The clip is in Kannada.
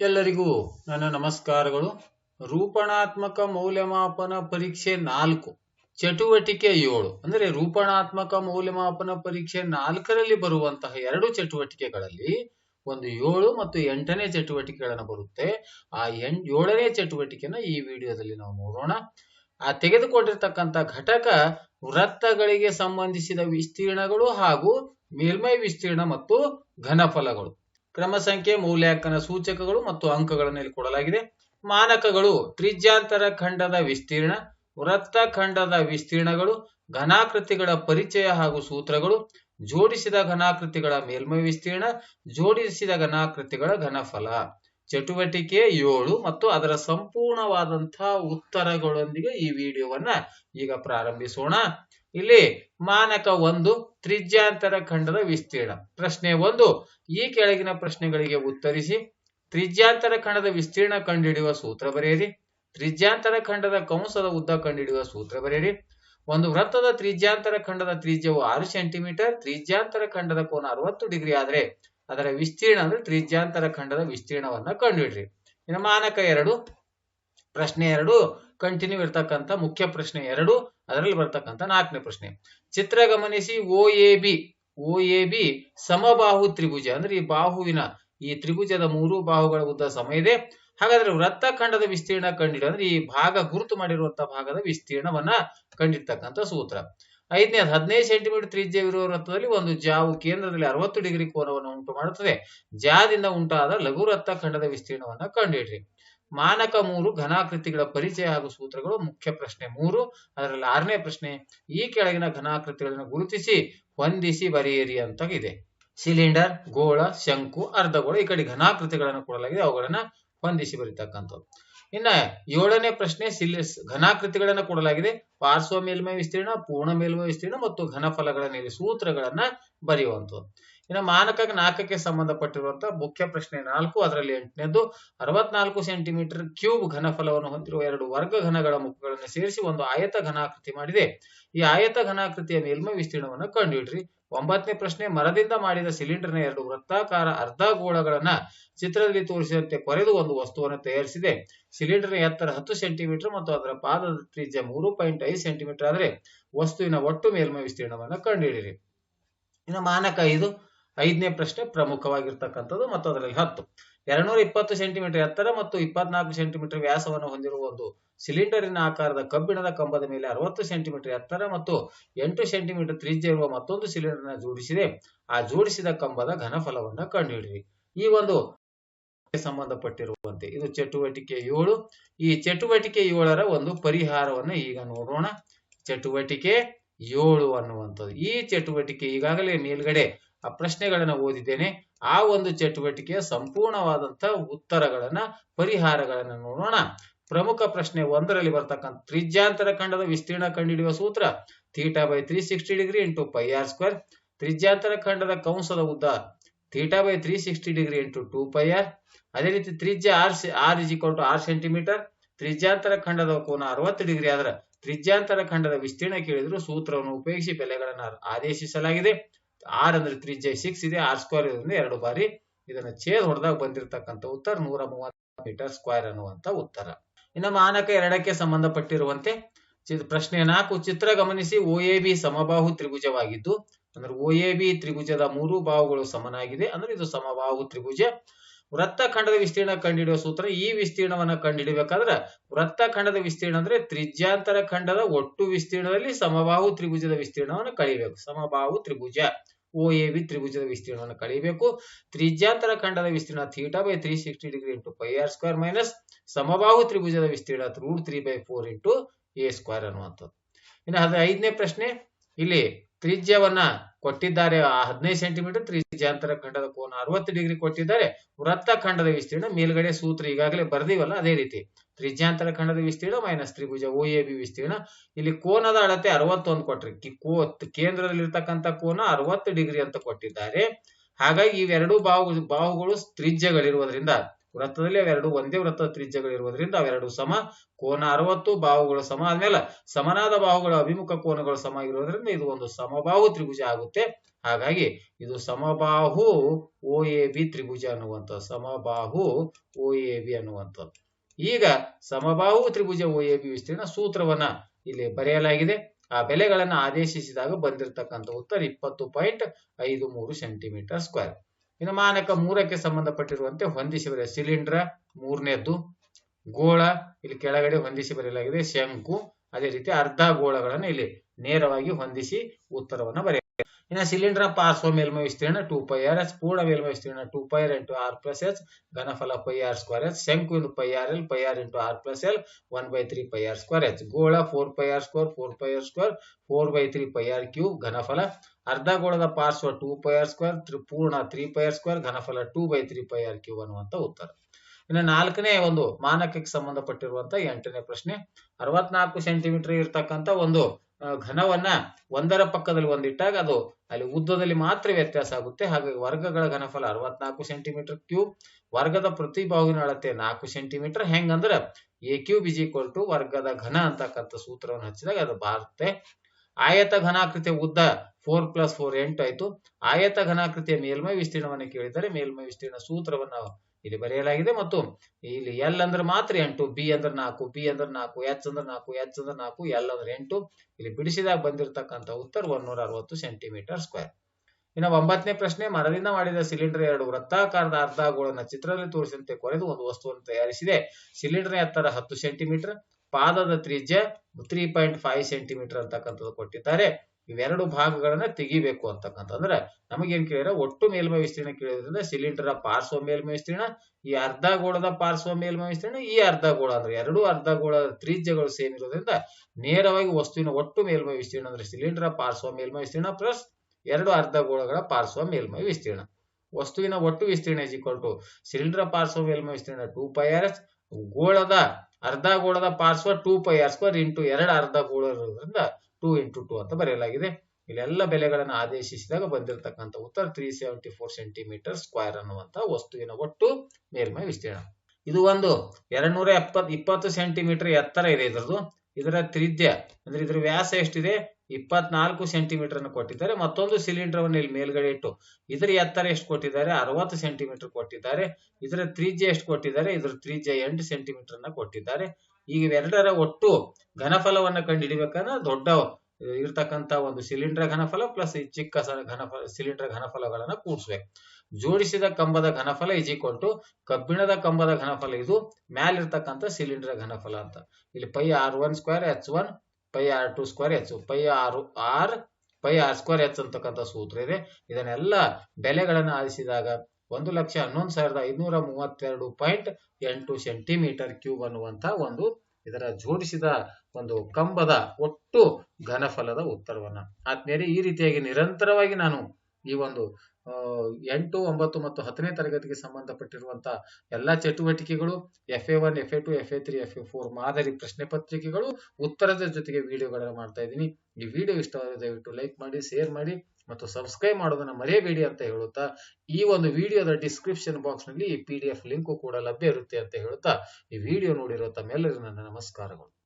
ಎಲ್ಲರಿಗೂ ನನ್ನ ನಮಸ್ಕಾರಗಳು. ರೂಪಣಾತ್ಮಕ ಮೌಲ್ಯಮಾಪನ ಪರೀಕ್ಷೆ ನಾಲ್ಕು, ಚಟುವಟಿಕೆ ಏಳು. ಅಂದ್ರೆ ರೂಪಣಾತ್ಮಕ ಮೌಲ್ಯಮಾಪನ ಪರೀಕ್ಷೆ ನಾಲ್ಕರಲ್ಲಿ ಬರುವಂತಹ ಎರಡು ಚಟುವಟಿಕೆಗಳಲ್ಲಿ ಒಂದು ಏಳು ಮತ್ತು ಎಂಟನೇ ಚಟುವಟಿಕೆಗಳನ್ನು ಬರುತ್ತೆ. ಆ ಎಂ ಏಳನೇ ಚಟುವಟಿಕೆನ ಈ ವಿಡಿಯೋದಲ್ಲಿ ನಾವು ನೋಡೋಣ. ಆ ತೆಗೆದುಕೊಂಡಿರ್ತಕ್ಕಂಥ ಘಟಕ ವೃತ್ತಗಳಿಗೆ ಸಂಬಂಧಿಸಿದ ವಿಸ್ತೀರ್ಣಗಳು ಹಾಗೂ ಮೇಲ್ಮೈ ವಿಸ್ತೀರ್ಣ ಮತ್ತು ಘನಫಲಗಳು. ಕ್ರಮ ಸಂಖ್ಯೆ ಮೌಲ್ಯಾಂಕನ ಸೂಚಕಗಳು ಮತ್ತು ಅಂಕಗಳನ್ನು ಇಲ್ಲಿ ಕೊಡಲಾಗಿದೆ. ಮಾನಕಗಳು, ತ್ರಿಜ್ಯಾಂತರ ಖಂಡದ ವಿಸ್ತೀರ್ಣ, ವೃತ್ತ ಖಂಡದ ವಿಸ್ತೀರ್ಣಗಳು, ಘನಾಕೃತಿಗಳ ಪರಿಚಯ ಹಾಗೂ ಸೂತ್ರಗಳು, ಜೋಡಿಸಿದ ಘನಾಕೃತಿಗಳ ಮೇಲ್ಮೈ ವಿಸ್ತೀರ್ಣ, ಜೋಡಿಸಿದ ಘನಾಕೃತಿಗಳ ಘನಫಲ. ಚಟುವಟಿಕೆ ಏಳು ಮತ್ತು ಅದರ ಸಂಪೂರ್ಣವಾದಂತಹ ಉತ್ತರಗಳೊಂದಿಗೆ ಈ ವಿಡಿಯೋವನ್ನ ಈಗ ಪ್ರಾರಂಭಿಸೋಣ. ಇಲ್ಲಿ ಮಾನಕ ಒಂದು, ತ್ರಿಜ್ಯಾಂತರ ಖಂಡದ ವಿಸ್ತೀರ್ಣ. ಪ್ರಶ್ನೆ ಒಂದು, ಈ ಕೆಳಗಿನ ಪ್ರಶ್ನೆಗಳಿಗೆ ಉತ್ತರಿಸಿ, ತ್ರಿಜ್ಯಾಂತರ ಖಂಡದ ವಿಸ್ತೀರ್ಣ ಕಂಡುಹಿಡಿಯುವ ಸೂತ್ರ ಬರೆಯಿರಿ. ತ್ರಿಜ್ಯಾಂತರ ಖಂಡದ ಕಂಸದ ಉದ್ದ ಕಂಡುಹಿಡಿಯುವ ಸೂತ್ರ ಬರೆಯಿರಿ. ಒಂದು ವೃತ್ತದ ತ್ರಿಜ್ಯಾಂತರ ಖಂಡದ ತ್ರಿಜ್ಯವು ಆರು ಸೆಂಟಿಮೀಟರ್, ತ್ರಿಜ್ಯಾಂತರ ಖಂಡದ ಕೋನ ಅರವತ್ತು ಡಿಗ್ರಿ ಆದ್ರೆ ಅದರ ವಿಸ್ತೀರ್ಣ ಅಂದ್ರೆ ತ್ರಿಜ್ಯಾಂತರ ಖಂಡದ ವಿಸ್ತೀರ್ಣವನ್ನ ಕಂಡುಹಿಡ್ರಿ. ಇನ್ನು ಮಾನಕ ಎರಡು, ಪ್ರಶ್ನೆ ಎರಡು ಕಂಟಿನ್ಯೂ ಇರ್ತಕ್ಕಂಥ ಮುಖ್ಯ ಪ್ರಶ್ನೆ ಎರಡು, ಅದರಲ್ಲಿ ಬರ್ತಕ್ಕಂಥ ನಾಲ್ಕನೇ ಪ್ರಶ್ನೆ. ಚಿತ್ರ ಗಮನಿಸಿ O A B, O A B ಸಮಬಾಹು ತ್ರಿಭುಜ ಅಂದ್ರೆ ಈ ಬಾಹುವಿನ ಈ ತ್ರಿಭುಜದ ಮೂರು ಬಾಹುಗಳ ಉದ್ದ ಸಮ ಇದೆ. ಹಾಗಾದ್ರೆ ವೃತ್ತಖಂಡದ ವಿಸ್ತೀರ್ಣ ಕಂಡಿಡ ಅಂದ್ರೆ ಈ ಭಾಗ ಗುರುತು ಮಾಡಿರುವಂತಹ ಭಾಗದ ವಿಸ್ತೀರ್ಣವನ್ನ ಕಂಡಿರ್ತಕ್ಕಂಥ ಸೂತ್ರ. ಐದನೇ ಹದಿನೈದು ಸೆಂಟಿಮೀಟರ್ ತ್ರಿಜ್ಯವಿರುವ ವೃತ್ತದಲ್ಲಿ ಒಂದು ಜಾವು ಕೇಂದ್ರದಲ್ಲಿ ಅರವತ್ತು ಡಿಗ್ರಿ ಕೋನವನ್ನು ಉಂಟು ಮಾಡುತ್ತದೆ ಜಾದಿಂದ ಉಂಟಾದ ಲಘು ವೃತ್ತ ಖಂಡದ ವಿಸ್ತೀರ್ಣವನ್ನ ಕಂಡುಹಿಡ್ರಿ ಮಾನಕ ಮೂರು, ಘನಾಕೃತಿಗಳ ಪರಿಚಯ ಹಾಗೂ ಸೂತ್ರಗಳು ಮುಖ್ಯ ಪ್ರಶ್ನೆ ಮೂರು, ಅದರಲ್ಲಿ ಆರನೇ ಪ್ರಶ್ನೆ, ಈ ಕೆಳಗಿನ ಘನಾಕೃತಿಗಳನ್ನು ಗುರುತಿಸಿ, ಹೊಂದಿಸಿ ಬರೆಯಿರಿ ಅಂತ ಇದೆ ಸಿಲಿಂಡರ್, ಗೋಳ, ಶಂಕು, ಅರ್ಧಗೋಳ, ಈ ಕಡೆ ಘನಾಕೃತಿಗಳನ್ನು ಕೊಡಲಾಗಿದೆ, ಅವುಗಳನ್ನ ಹೊಂದಿಸಿ ಬರೀತಕ್ಕಂಥದ್ದು. ಇನ್ನ ಏಳನೇ ಪ್ರಶ್ನೆ ಸಿಲಿ ಘನಾಕೃತಿಗಳನ್ನು ಕೊಡಲಾಗಿದೆ ಪಾರ್ಶ್ವ ಮೇಲ್ಮೈ ವಿಸ್ತೀರ್ಣ, ಪೂರ್ಣ ಮೇಲ್ಮೈ ವಿಸ್ತೀರ್ಣ ಮತ್ತು ಘನಫಲಗಳ ಮೇಲೆ ಸೂತ್ರಗಳನ್ನ ಬರೆಯುವಂಥದ್ದು. ಇನ್ನು ಮಾನಕ ನಾಲ್ಕಕ್ಕೆ ಸಂಬಂಧಪಟ್ಟಿರುವಂತಹ ಮುಖ್ಯ ಪ್ರಶ್ನೆ ನಾಲ್ಕು, ಅದರಲ್ಲಿ ಎಂಟನೇದು, ಅರವತ್ನಾಲ್ಕು ಸೆಂಟಿಮೀಟರ್ ಕ್ಯೂಬ್ ಘನಫಲವನ್ನು ಹೊಂದಿರುವ ಎರಡು ವರ್ಗ ಘನಗಳ ಮುಖಗಳನ್ನು ಸೇರಿಸಿ ಒಂದು ಆಯತ ಘನಾಕೃತಿ ಮಾಡಿದೆ. ಈ ಆಯತ ಘನಾಕೃತಿಯ ಮೇಲ್ಮೈ ವಿಸ್ತೀರ್ಣವನ್ನು ಕಂಡುಹಿಡ್ರಿ. ಒಂಬತ್ತನೇ ಪ್ರಶ್ನೆ, ಮರದಿಂದ ಮಾಡಿದ ಸಿಲಿಂಡರ್ನ ಎರಡು ವೃತ್ತಾಕಾರ ಅರ್ಧ ಗೋಳಗಳನ್ನ ಚಿತ್ರದಲ್ಲಿ ತೋರಿಸಿದಂತೆ ಕೊರೆದು ಒಂದು ವಸ್ತುವನ್ನು ತಯಾರಿಸಿದೆ. ಸಿಲಿಂಡರ್ನ ಎತ್ತರ ಹತ್ತು ಸೆಂಟಿಮೀಟರ್ ಮತ್ತು ಅದರ ಪಾದದ ತ್ರಿಜ್ಯ ಮೂರು ಪಾಯಿಂಟ್ ಐದು ಸೆಂಟಿಮೀಟರ್ ಆದರೆ ವಸ್ತುವಿನ ಒಟ್ಟು ಮೇಲ್ಮೈ ವಿಸ್ತೀರ್ಣವನ್ನು ಕಂಡುಹಿಡಿಯಿರಿ. ಇನ್ನು ಮಾನಕ ಐದು, ಐದನೇ ಪ್ರಶ್ನೆ ಪ್ರಮುಖವಾಗಿರ್ತಕ್ಕಂಥದ್ದು ಮತ್ತು ಅದರಲ್ಲಿ ಹತ್ತು. ಎರಡ್ನೂರ ಇಪ್ಪತ್ತು ಸೆಂಟಿಮೀಟರ್ ಎತ್ತರ ಮತ್ತು ಇಪ್ಪತ್ನಾಲ್ಕು ಸೆಂಟಿಮೀಟರ್ ವ್ಯಾಸವನ್ನು ಹೊಂದಿರುವ ಒಂದು ಸಿಲಿಂಡರಿನ ಆಕಾರದ ಕಬ್ಬಿಣದ ಕಂಬದ ಮೇಲೆ ಅರವತ್ತು ಸೆಂಟಿಮೀಟರ್ ಎತ್ತರ ಮತ್ತು ಎಂಟು ಸೆಂಟಿಮೀಟರ್ ತ್ರಿಜ್ಯ ಇರುವ ಮತ್ತೊಂದು ಸಿಲಿಂಡರ್ನ ಜೋಡಿಸಿದೆ. ಆ ಜೋಡಿಸಿದ ಕಂಬದ ಘನಫಲವನ್ನು ಕಂಡುಹಿಡಿಯಿರಿ. ಈ ಒಂದು ಸಂಬಂಧಪಟ್ಟಿರುವಂತೆ. ಇದು ಚಟುವಟಿಕೆ ಏಳು. ಈ ಚಟುವಟಿಕೆ ಏಳರ ಒಂದು ಪರಿಹಾರವನ್ನ ಈಗ ನೋಡೋಣ. ಚಟುವಟಿಕೆ ಏಳು ಅನ್ನುವಂಥದ್ದು. ಈ ಚಟುವಟಿಕೆ ಈಗಾಗಲೇ ಮೇಲ್ಗಡೆ ಆ ಪ್ರಶ್ನೆಗಳನ್ನ ಓದಿದ್ದೇನೆ. ಆ ಒಂದು ಚಟುವಟಿಕೆಯ ಸಂಪೂರ್ಣವಾದಂತಹ ಉತ್ತರಗಳನ್ನ, ಪರಿಹಾರಗಳನ್ನ ನೋಡೋಣ. ಪ್ರಮುಖ ಪ್ರಶ್ನೆ ಒಂದರಲ್ಲಿ ಬರ್ತಕ್ಕಂಥ ತ್ರಿಜ್ಯಾಂತರ ಖಂಡದ ವಿಸ್ತೀರ್ಣ ಕಂಡುಹಿಡಿಯುವ ಸೂತ್ರ. Theta by three sixty degree into pi R square. ತ್ರಿಜ್ಯಾಂತರ ಖಂಡದ ಕಂಸದ ಉದ್ದ theta by three sixty degree into two pi R ಅದೇ ರೀತಿ ತ್ರಿಜ್ಯ R R is equal to R centimetre ತ್ರಿಜ್ಯಾಂತರ ಖಂಡದ ಕೋನ ಅರವತ್ತು ಡಿಗ್ರಿ ಆದ್ರೆ ತ್ರಿಜ್ಯಾಂತರ ಖಂಡದ ವಿಸ್ತೀರ್ಣ ಕೇಳಿದ್ರು ಸೂತ್ರವನ್ನು ಉಪಯೋಗಿಸಿ ಬೆಲೆಗಳನ್ನು ಆದೇಶಿಸಲಾಗಿದೆ. ಆರ್ ಅಂದ್ರೆ ತ್ರಿಜ್ಯ ಸಿಕ್ಸ್ ಇದೆ ಆರ್ ಸ್ಕ್ವೇರ್ ಇದರಿಂದ ಎರಡು ಬಾರಿ ಇದನ್ನ ಛೇದ್ ಹೊಡೆದಾಗ ಬಂದಿರತಕ್ಕಂಥ ಉತ್ತರ ನೂರ ಮೂವತ್ತು ಮೀಟರ್ ಸ್ಕ್ವೇರ್ ಅನ್ನುವಂತ ಉತ್ತರ. ಇನ್ನು ಮಾನಕ ಎರಡಕ್ಕೆ ಸಂಬಂಧಪಟ್ಟಿರುವಂತೆ ಪ್ರಶ್ನೆ ನಾಲ್ಕು, ಚಿತ್ರ ಗಮನಿಸಿ ಓ ಎ ಬಿ ಸಮಬಾಹು ತ್ರಿಭುಜವಾಗಿದ್ದು ಅಂದ್ರೆ ಓ ಎ ಬಿ ತ್ರಿಭುಜದ ಮೂರು ಬಾಹುಗಳು ಸಮನಾಗಿದೆ. ಅಂದ್ರೆ ಇದು ಸಮಬಾಹು ತ್ರಿಭುಜ. ವೃತ್ತಖಂಡದ ವಿಸ್ತೀರ್ಣ ಕಂಡುಹಿಡಿಯುವ ಸೂತ್ರ. ಈ ವಿಸ್ತೀರ್ಣವನ್ನ ಕಂಡುಹಿಡಿಬೇಕಾದ್ರೆ ವೃತ್ತಖಂಡದ ವಿಸ್ತೀರ್ಣ ಅಂದ್ರೆ ತ್ರಿಜ್ಯಾಂತರ ಖಂಡದ ಒಟ್ಟು ವಿಸ್ತೀರ್ಣದಲ್ಲಿ ಸಮಬಾಹು ತ್ರಿಭುಜದ ವಿಸ್ತೀರ್ಣವನ್ನು ಕಳಿಬೇಕು. ಸಮಬಾಹು ತ್ರಿಭುಜ. ಓ ಎ ಬಿ ತ್ರಿಭುಜದ ವಿಸ್ತೀರ್ಣವನ್ನು ಕಳಿಬೇಕು. ತ್ರಿಜ್ಯಾಂತರ ಖಂಡದ ವಿಸ್ತೀರ್ಣ theta by three sixty degree into pi R square minus ಸಮಬಾಹು ತ್ರಿಭುಜದ ವಿಸ್ತೀರ್ಣ root three by four into A square ಅನ್ನುವಂಥದ್ದು. ಇನ್ನು ಅದ್ರ ಐದನೇ ಪ್ರಶ್ನೆ. ಇಲ್ಲಿ ತ್ರಿಜ್ಯವನ್ನ ಕೊಟ್ಟಿದ್ದಾರೆ. ಹದಿನೈದು ಸೆಂಟಿಮೀಟರ್ ತ್ರಿಜ್ಯಾಂತರ ಖಂಡದ ಕೋನ ಅರವತ್ತು ಡಿಗ್ರಿ ಕೊಟ್ಟಿದ್ದಾರೆ. ವೃತ್ತ ಖಂಡದ ವಿಸ್ತೀರ್ಣ ಮೇಲ್ಗಡೆ ಸೂತ್ರ ಈಗಾಗಲೇ ಬರ್ದಿವಲ್ಲ, ಅದೇ ರೀತಿ ತ್ರಿಜ್ಯಾಂತರ ಖಂಡದ ವಿಸ್ತೀರ್ಣ ಮೈನಸ್ ತ್ರಿಭುಜ ಓ ಎ ಬಿ ವಿಸ್ತೀರ್ಣ. ಇಲ್ಲಿ ಕೋನದ ಅಳತೆ ಅರವತ್ತೊಂದು ಕೊಟ್ರಿ. ಕೋ ಕೇಂದ್ರದಲ್ಲಿರ್ತಕ್ಕಂಥ ಕೋನ ಅರವತ್ತು ಡಿಗ್ರಿ ಅಂತ ಕೊಟ್ಟಿದ್ದಾರೆ. ಹಾಗಾಗಿ ಇವೆರಡು ಬಾಹು ಬಾಹುಗಳು ತ್ರಿಜ್ಯಗಳಿರುವುದರಿಂದ ವೃತ್ತದಲ್ಲಿ ಅವೆರಡು ಒಂದೇ ವೃತ್ತ ತ್ರಿಜ್ಯಗಳು ಇರುವುದರಿಂದ ಅವೆರಡು ಸಮ, ಕೋನ ಅರವತ್ತು, ಬಾಹುಗಳು ಸಮ ಆದ್ಮೇಲೆ ಸಮನಾದ ಬಾಹುಗಳ ಅಭಿಮುಖ ಕೋನಗಳು ಸಮ ಇರೋದ್ರಿಂದ ಇದು ಒಂದು ಸಮಬಾಹು ತ್ರಿಭುಜ ಆಗುತ್ತೆ. ಹಾಗಾಗಿ ಇದು ಸಮಬಾಹು ಓ ಎ ಬಿ ತ್ರಿಭುಜ ಅನ್ನುವಂಥದ್ದು ಸಮಬಾಹು ಓ ಎ ಬಿ ಅನ್ನುವಂಥದ್ದು. ಈಗ ಸಮಬಾಹು ತ್ರಿಭುಜ ಓ ಎ ಬಿ ವಿಸ್ತೀರ್ಣ ಸೂತ್ರವನ್ನ ಇಲ್ಲಿ ಬರೆಯಲಾಗಿದೆ. ಆ ಬೆಲೆಗಳನ್ನು ಆದೇಶಿಸಿದಾಗ ಬಂದಿರತಕ್ಕಂಥ ಉತ್ತರ ಇಪ್ಪತ್ತು ಪಾಯಿಂಟ್ ಐದು ಮೂರು ಸೆಂಟಿಮೀಟರ್ ಸ್ಕ್ವೇರ್. ಇನ್ನು ಮಾನಕ ಮೂರಕ್ಕೆ ಸಂಬಂಧಪಟ್ಟಿರುವಂತೆ ಹೊಂದಿಸಿ ಬರೆಯ ಸಿಲಿಂಡ್ರ, ಮೂರನೇದ್ದು ಗೋಳ, ಇಲ್ಲಿ ಕೆಳಗಡೆ ಹೊಂದಿಸಿ ಬರೆಯಲಾಗಿದೆ ಶಂಕು, ಅದೇ ರೀತಿ ಅರ್ಧ ಗೋಳಗಳನ್ನು ಇಲ್ಲಿ ನೇರವಾಗಿ ಹೊಂದಿಸಿ ಉತ್ತರವನ್ನು ಬರೆಯ ಇನ್ನು ಸಿಲಿಂಡರ್ ಪಾರ್ಶ್ವ ಮೇಲ್ಮೈ ವಿಸ್ತೀರ್ಣ ಟೂ ಪೈ ಆರ್ ಎಸ್, ಪೂರ್ಣ ಮೇಲ್ಮೈ ವಿಸ್ತೀರ್ಣ two pi R into R plus S ಘನಫಲ pi R square S ಶಂಕು ಇದು pi R L, pi R into R plus L, one by three pi R square H. ಗೋಳ, four pi R square, four pi R square, four by three pi R cube, ಘನಫಲ ಅರ್ಧ ಗೋಳದ ಪಾರ್ಶ್ವ ಟೂ ಪೈ ಆರ್ ಸ್ಕ್ವೇರ್ ಪೂರ್ಣ three pi R square ಘನಫಲ two by three pi cube ಅನ್ನುವಂತ ಉತ್ತರ. ಇನ್ನು ನಾಲ್ಕನೇ ಒಂದು ಮಾನಕಕ್ಕೆ ಸಂಬಂಧಪಟ್ಟಿರುವಂತ ಎಂಟನೇ ಪ್ರಶ್ನೆ. ಅರವತ್ನಾಲ್ಕು ಸೆಂಟಿಮೀಟರ್ ಇರತಕ್ಕಂತ ಒಂದು ಘನವನ್ನ ಒಂದರ ಪಕ್ಕದಲ್ಲಿ ಒಂದಿಟ್ಟಾಗ ಅದು ಅಲ್ಲಿ ಉದ್ದದಲ್ಲಿ ಮಾತ್ರ ವ್ಯತ್ಯಾಸ ಆಗುತ್ತೆ. ಹಾಗಾಗಿ ವರ್ಗಗಳ ಘನಫಲ ಅರವತ್ನಾಲ್ಕು ಸೆಂಟಿಮೀಟರ್ ಕ್ಯೂಬ್ ವರ್ಗದ ಪ್ರತಿ ಬಾಹುವಿನ ಅಳತೆ ನಾಲ್ಕು ಸೆಂಟಿಮೀಟರ್ ಹೆಂಗಂದ್ರ ಎ ಕ್ಯೂಬ್ ಇಸ್ ಈಕ್ವಲ್ ವರ್ಗದ ಘನ ಅಂತಕ್ಕಂಥ ಸೂತ್ರವನ್ನು ಹಚ್ಚಿದಾಗ ಅದು ಬಾರುತ್ತೆ ಆಯತ ಘನಾಕೃತಿಯ ಉದ್ದ ಫೋರ್ ಪ್ಲಸ್ ಫೋರ್ ಎಂಟು ಆಯ್ತು. ಆಯತ ಘನಾಕೃತಿಯ ಮೇಲ್ಮೈ ವಿಸ್ತೀರ್ಣವನ್ನು ಕೇಳಿದರೆ ಮೇಲ್ಮೈ ವಿಸ್ತೀರ್ಣ ಸೂತ್ರವನ್ನು ಇಲ್ಲಿ ಬರೆಯಲಾಗಿದೆ ಮತ್ತು ಇಲ್ಲಿ ಎಲ್ ಅಂದ್ರೆ ಮಾತ್ರ ಎಂಟು ಬಿ ಅಂದ್ರೆ ನಾಲ್ಕು ಬಿ ಅಂದ್ರೆ ನಾಲ್ಕು ಎಚ್ ಅಂದ್ರೆ ನಾಲ್ಕು ಎಚ್ ಅಂದ್ರೆ ನಾಲ್ಕು ಎಲ್ ಅಂದ್ರೆ ಎಂಟು. ಇಲ್ಲಿ ಬಿಡಿಸಿದಾಗ ಬಂದಿರತಕ್ಕಂಥ ಉತ್ತರ ಒಂದೂರ ಅರವತ್ತು ಸೆಂಟಿಮೀಟರ್ ಸ್ಕ್ವೇರ್. ಇನ್ನು ಒಂಬತ್ತನೇ ಪ್ರಶ್ನೆ, ಮರದಿಂದ ಮಾಡಿದ ಸಿಲಿಂಡರ್ ಎರಡು ವೃತ್ತಾಕಾರದ ಅರ್ಧ ಗೋಳನ್ನ ಚಿತ್ರದಲ್ಲಿ ತೋರಿಸಿದಂತೆ ಕೊರೆದು ಒಂದು ವಸ್ತುವನ್ನು ತಯಾರಿಸಿದೆ. ಸಿಲಿಂಡರ್ ಎತ್ತರ ಹತ್ತು ಸೆಂಟಿಮೀಟರ್, ಪಾದದ ತ್ರಿಜ್ಯ ತ್ರೀ ಪಾಯಿಂಟ್ ಫೈವ್ ಸೆಂಟಿಮೀಟರ್ ಅಂತಕ್ಕಂಥದ್ದು ಕೊಟ್ಟಿದ್ದಾರೆ. ಇವೆರಡು ಭಾಗಗಳನ್ನ ತೆಗಿಬೇಕು ಅಂತಕ್ಕಂಥ ಅಂದ್ರೆ ನಮಗೇನ್ ಕೇಳಿದ್ರೆ ಒಟ್ಟು ಮೇಲ್ಮೈ ವಿಸ್ತೀರ್ಣ ಕೇಳಿದ್ರಿಂದ ಸಿಲಿಂಡರ್ ಪಾರ್ಶ್ವ ಮೇಲ್ಮೈ ವಿಸ್ತೀರ್ಣ, ಈ ಅರ್ಧ ಗೋಳದ ಪಾರ್ಶ್ವ ಮೇಲ್ಮೈ ವಿಸ್ತೀರ್ಣ, ಈ ಅರ್ಧ ಗೋಳ ಅಂದ್ರೆ ಎರಡು ಅರ್ಧ ಗೋಳ ತ್ರಿಜ್ಯಗಳು ಸೇಮ್ ಇರೋದ್ರಿಂದ ನೇರವಾಗಿ ವಸ್ತುವಿನ ಒಟ್ಟು ಮೇಲ್ಮೈ ವಿಸ್ತೀರ್ಣ ಅಂದ್ರೆ ಸಿಲಿಂಡರ್ ಪಾರ್ಶ್ವ ಮೇಲ್ಮೈ ವಿಸ್ತೀರ್ಣ ಪ್ಲಸ್ ಎರಡು ಅರ್ಧ ಗೋಳಗಳ ಪಾರ್ಶ್ವ ಮೇಲ್ಮೈ ವಿಸ್ತೀರ್ಣ. ವಸ್ತುವಿನ ಒಟ್ಟು ವಿಸ್ತೀರ್ಣ ಇಸ್ ಈಕ್ವಲ್ ಟು ಸಿಲಿಂಡರ್ ಪಾರ್ಶ್ವ ಮೇಲ್ಮೈ ವಿಸ್ತೀರ್ಣ ಟೂ ಪೈ ಆರ್ ಎಸ್ ಗೋಳದ ಅರ್ಧ ಗೋಳದ ಪಾರ್ಶ್ವ two pi R square into ಎರಡು ಅರ್ಧ ಗೋಳ ಇರೋದ್ರಿಂದ ಟೂ ಇಂಟು ಟೂ ಅಂತ ಬರೆಯಲಾಗಿದೆ. ಇಲ್ಲೆಲ್ಲ ಬೆಲೆಗಳನ್ನು ಆದೇಶಿಸಿದಾಗ ಬಂದಿರತಕ್ಕಂಥ ಉತ್ತರ three seventy four centimetre square ಅನ್ನುವಂತಹ ವಸ್ತುವಿನ ಒಟ್ಟು ಮೇಲ್ಮೈ ವಿಸ್ತೀರ್ಣ. ಇದು ಒಂದು ಎರಡ್ ನೂರ ಎಪ್ಪತ್, ಇಪ್ಪತ್ತು ಸೆಂಟಿಮೀಟರ್ ಎತ್ತರ ಇದೆ ಇದರದು ಇದರ ತ್ರಿಜ್ಯ ಅಂದ್ರೆ ಇದ್ರ ವ್ಯಾಸ ಎಷ್ಟಿದೆ? ಇಪ್ಪತ್ನಾಲ್ಕು ಸೆಂಟಿಮೀಟರ್ ಅನ್ನು ಕೊಟ್ಟಿದ್ದಾರೆ. ಮತ್ತೊಂದು ಸಿಲಿಂಡರ್ ಅನ್ನು ಇಲ್ಲಿ ಮೇಲ್ಗಡೆ ಇಟ್ಟು ಇದರ ಎತ್ತರ ಎಷ್ಟು ಕೊಟ್ಟಿದ್ದಾರೆ? ಅರವತ್ತು ಸೆಂಟಿಮೀಟರ್ ಕೊಟ್ಟಿದ್ದಾರೆ. ಇದರ ತ್ರಿಜ್ಯ ಎಷ್ಟು ಕೊಟ್ಟಿದ್ದಾರೆ? ಇದರ ತ್ರಿಜ್ಯ ಎಂಟು ಸೆಂಟಿಮೀಟರ್ ಅನ್ನ ಕೊಟ್ಟಿದ್ದಾರೆ. ಈಗ ಇವೆರಡರ ಒಟ್ಟು ಘನಫಲವನ್ನ ಕಂಡುಹಿಡಿಬೇಕಂದ್ರೆ ದೊಡ್ಡ ಇರ್ತಕ್ಕಂತ ಒಂದು ಸಿಲಿಂಡರ್ ಘನಫಲ ಪ್ಲಸ್ ಈ ಚಿಕ್ಕ ಘನಫಲ, ಸಿಲಿಂಡರ್ ಘನಫಲಗಳನ್ನು ಕೂಡಿಸ್ಬೇಕು. ಜೋಡಿಸಿದ ಕಂಬದ ಘನಫಲ ಇಸ್ ಈಕ್ವಲ್ ಕಬ್ಬಿಣದ ಕಂಬದ ಘನಫಲ ಇದು ಮ್ಯಾಲಿರ್ತಕ್ಕಂಥ ಸಿಲಿಂಡರ್ ಘನಫಲ ಅಂತ. ಇಲ್ಲಿ pi R one square H one, pi R two square H pi R R, pi R square H ಅಂತಕ್ಕಂಥ ಸೂತ್ರ ಇದೆ. ಇದನ್ನೆಲ್ಲ ಬೆಲೆಗಳನ್ನು ಆರಿಸಿದಾಗ ಒಂದು ಲಕ್ಷ ಹನ್ನೊಂದು ಸಾವಿರದ ಐನೂರ ಮೂವತ್ತೆರಡು ಪಾಯಿಂಟ್ ಎಂಟು ಸೆಂಟಿಮೀಟರ್ ಕ್ಯೂಬ್ ಅನ್ನುವಂತ ಒಂದು ಇದರ ಜೋಡಿಸಿದ ಒಂದು ಕಂಬದ ಒಟ್ಟು ಘನಫಲದ ಉತ್ತರವನ್ನ. ಆದ್ಮೇಲೆ ಈ ರೀತಿಯಾಗಿ ನಿರಂತರವಾಗಿ ನಾನು ಈ ಒಂದು ಎಂಟು, ಒಂಬತ್ತು ಮತ್ತು ಹತ್ತನೇ ತರಗತಿಗೆ ಸಂಬಂಧಪಟ್ಟಿರುವಂತಹ ಎಲ್ಲಾ ಚಟುವಟಿಕೆಗಳು F A one F A two F A three F A four ಮಾದರಿ ಪ್ರಶ್ನೆ ಪತ್ರಿಕೆಗಳು ಉತ್ತರದ ಜೊತೆಗೆ ವಿಡಿಯೋಗಳನ್ನು ಮಾಡ್ತಾ ಇದ್ದೀನಿ. ಈ ವಿಡಿಯೋ ಇಷ್ಟವಾದರೆ ದಯವಿಟ್ಟು ಲೈಕ್ ಮಾಡಿ ಶೇರ್ ಮಾಡಿ. ಮತ್ತು ಸಬ್ಸ್ಕ್ರೈಬ್ ಮಾಡೋದನ್ನ ಮರೆಯಬೇಡಿ ಅಂತ ಹೇಳುತ್ತಾ, ಈ ಒಂದು ವಿಡಿಯೋದ ಡಿಸ್ಕ್ರಿಪ್ಷನ್ ಬಾಕ್ಸ್ನಲ್ಲಿ ಪಿ ಡಿ ಎಫ್ ಲಿಂಕ್ ಕೂಡ ಲಭ್ಯ ಇರುತ್ತೆ ಅಂತ ಹೇಳುತ್ತಾ, ಈ ವಿಡಿಯೋ ನೋಡಿರೋ ತಮ್ಮೆಲ್ಲರಿಗೂ ನನ್ನ ನಮಸ್ಕಾರಗಳು.